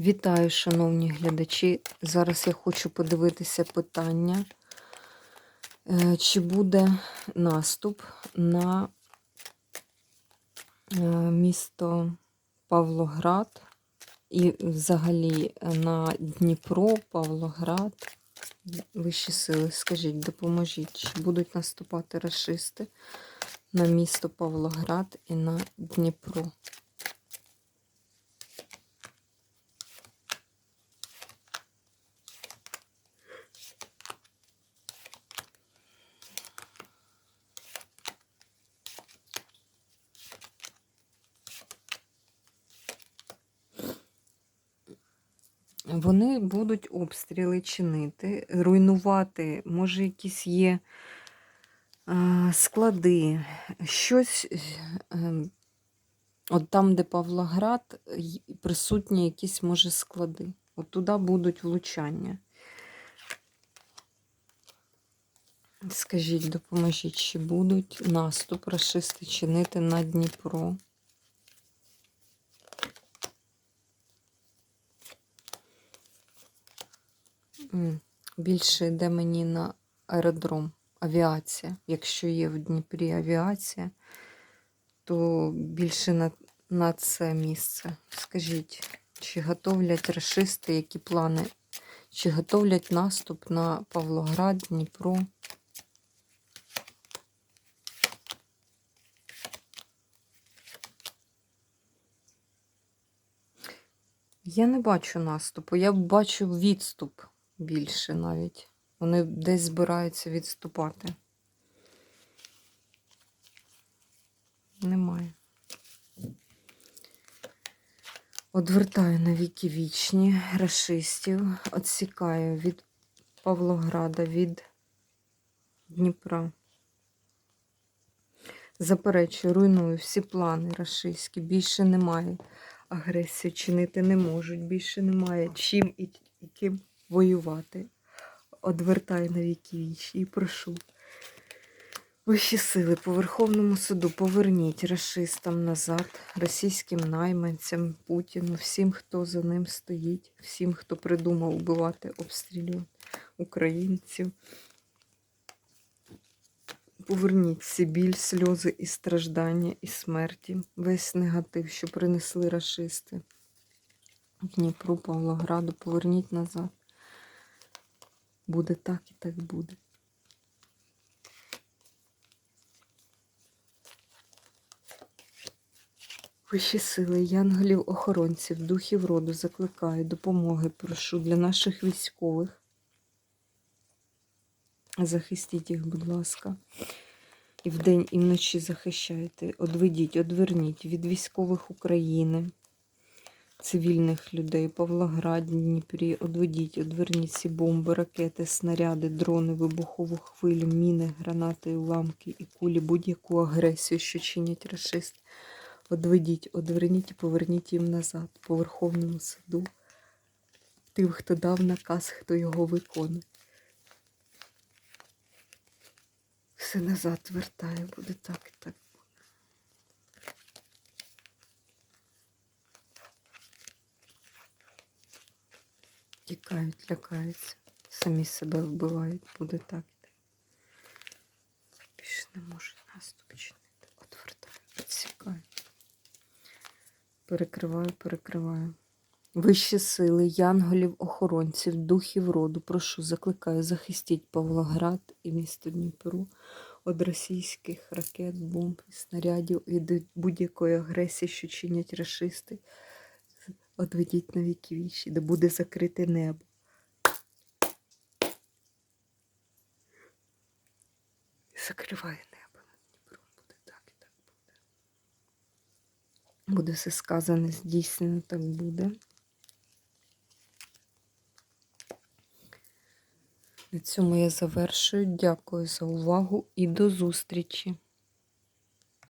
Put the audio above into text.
Вітаю, шановні глядачі. Зараз я хочу подивитися питання, е, чи буде наступ на е, місто Павлоград і взагалі на Дніпро, Павлоград, вищі сили. Скажіть, допоможіть, чи будуть наступати расисти на місто Павлоград і на Дніпро? Вони будуть обстріли чинити, руйнувати, може, якісь є склади, щось, ем, от там, де Павлоград, присутні якісь, може, склади. От туди будуть влучання. Скажіть, допоможіть, чи будуть наступ рашисти чинити на Дніпро? Більше йде мені на аеродром, авіація. Якщо є в Дніпрі авіація, то більше на, на це місце. Скажіть, чи готовлять рашисти, які плани? Чи готовлять наступ на Павлоград, Дніпро? Я не бачу наступу, я бачу відступ більше навіть. Вони десь збираються відступати. Немає. Одвертаю на віки вічні рашистів, відсікаю від Павлограда, від Дніпра. Заперечую, руйную всі плани рашистські. Більше немає агресії чинити не можуть. Більше немає чим і, і ким воювати. Одвертаю на віки вічні і прошу. Вищі сили по Верховному суду поверніть расистам назад, російським найманцям, Путіну, всім, хто за ним стоїть, всім, хто придумав убивати, обстрілювати українців. Поверніть всі біль, сльози і страждання, і смерті, весь негатив, що принесли расисти. Дніпру, Павлограду, поверніть назад. Буде так і так буде. Вищі сили, янголів, охоронців, духів роду закликаю, допомоги прошу для наших військових. Захистіть їх, будь ласка. І вдень, і вночі захищайте. Одведіть, одверніть від військових України, цивільних людей, Павлограді, Дніпрі. Одведіть, одверніть ці бомби, ракети, снаряди, дрони, вибухову хвилю, міни, гранати, уламки і кулі, будь-яку агресію, що чинять расисти. Одведіть, одверніть і поверніть їм назад, по Верховному суду. Тим, хто дав наказ, хто його виконує. Все назад вертає, буде так і так Тікають, лякаються, самі себе вбивають, буде так і. Більше не можуть наступ чинити. Отвертаю, відсікаю. Перекриваю, перекриваю. Вищі сили, янголів, охоронців, духів роду, прошу, закликаю, захистіть Павлоград і місто Дніпро від російських ракет, бомб і снарядів, від будь-якої агресії, що чинять расисти. Одведіть на віки де буде закрите небо. Закриває небо. Буде так і так буде. Буде все сказане, здійснено, так буде. На цьому я завершую. Дякую за увагу і до зустрічі!